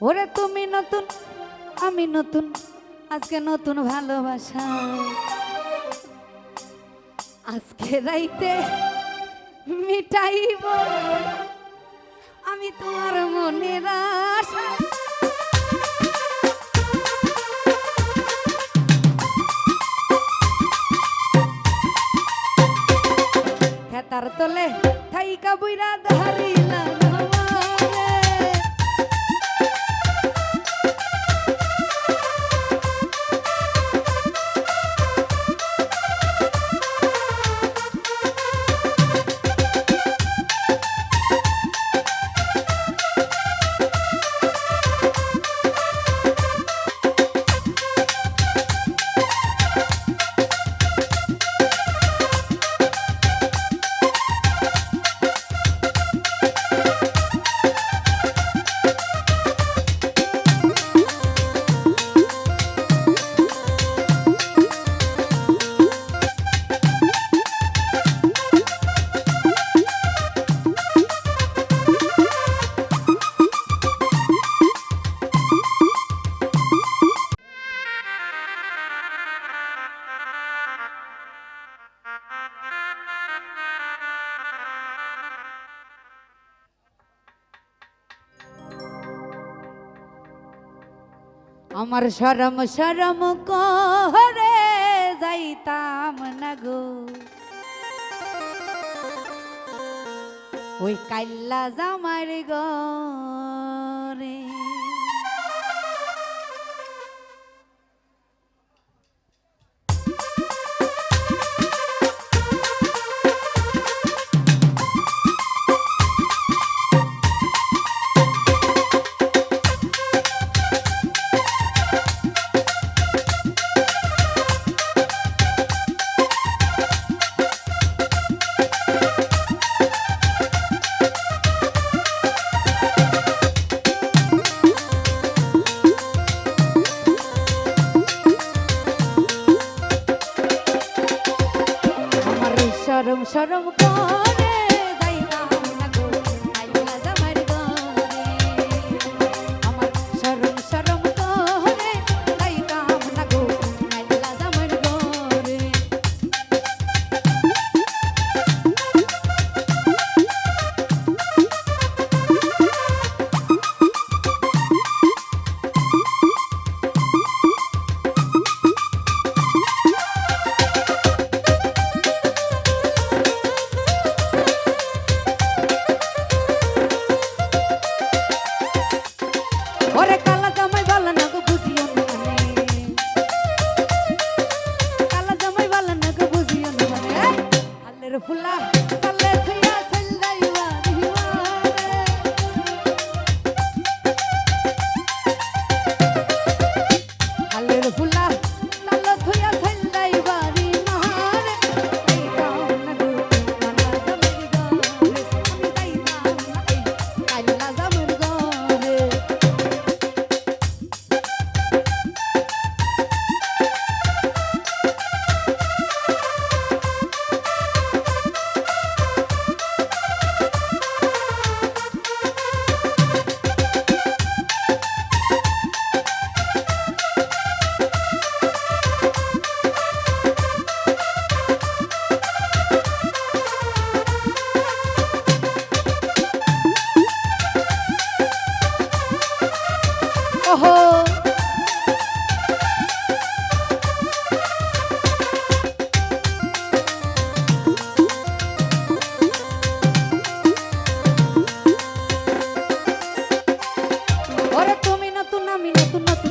ওরে তুমি নতুন, আমি নতুন, আজকে নতুন ভালোবাসা। আজকে রাইতে মিটাইব, আমি তোমার মনের আশা। আমার সরম সরম করে যাইতাম না গো। ওই কাল্লা জামার গরে সরম সরম করে। फुल्ला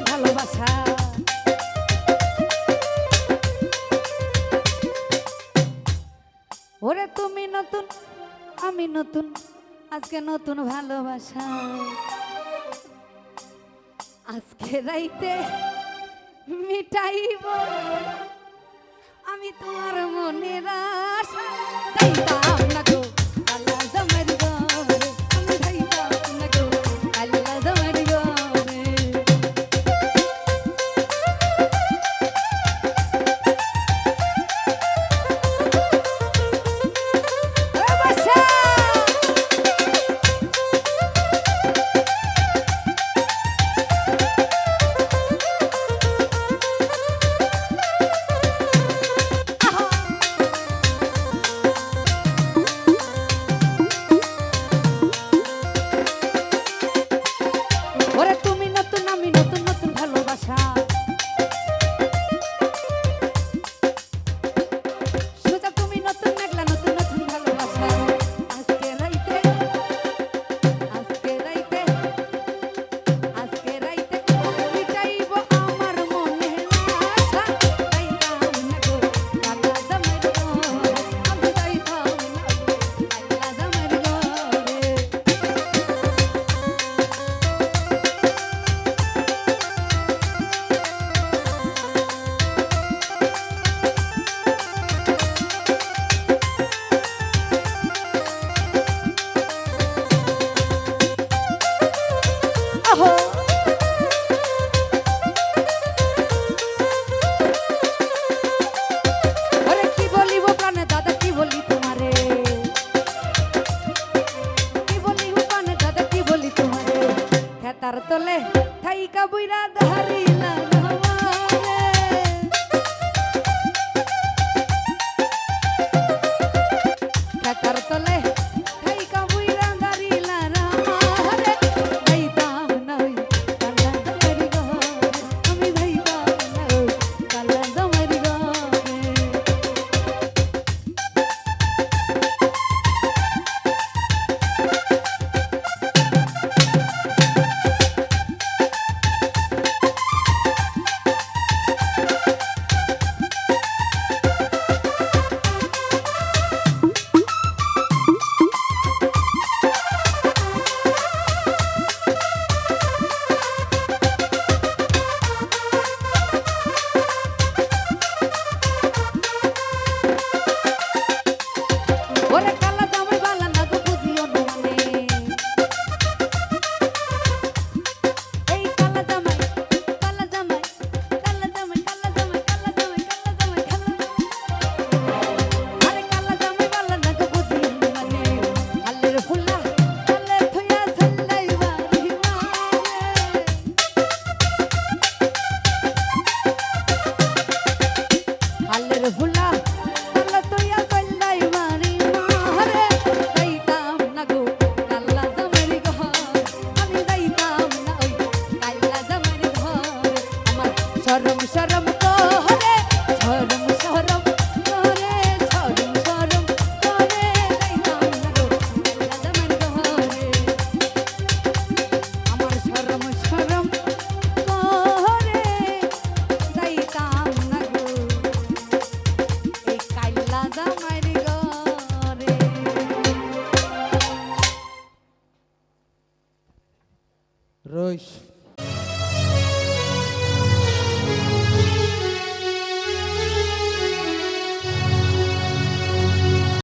ভালোবাসা। ওরে তুমি নতুন আমি নতুন আজকে নতুন ভালোবাসা। আজকে রাইতে মিটাইব। আমি তোমার মনের আশা যাইতাম না Jesus.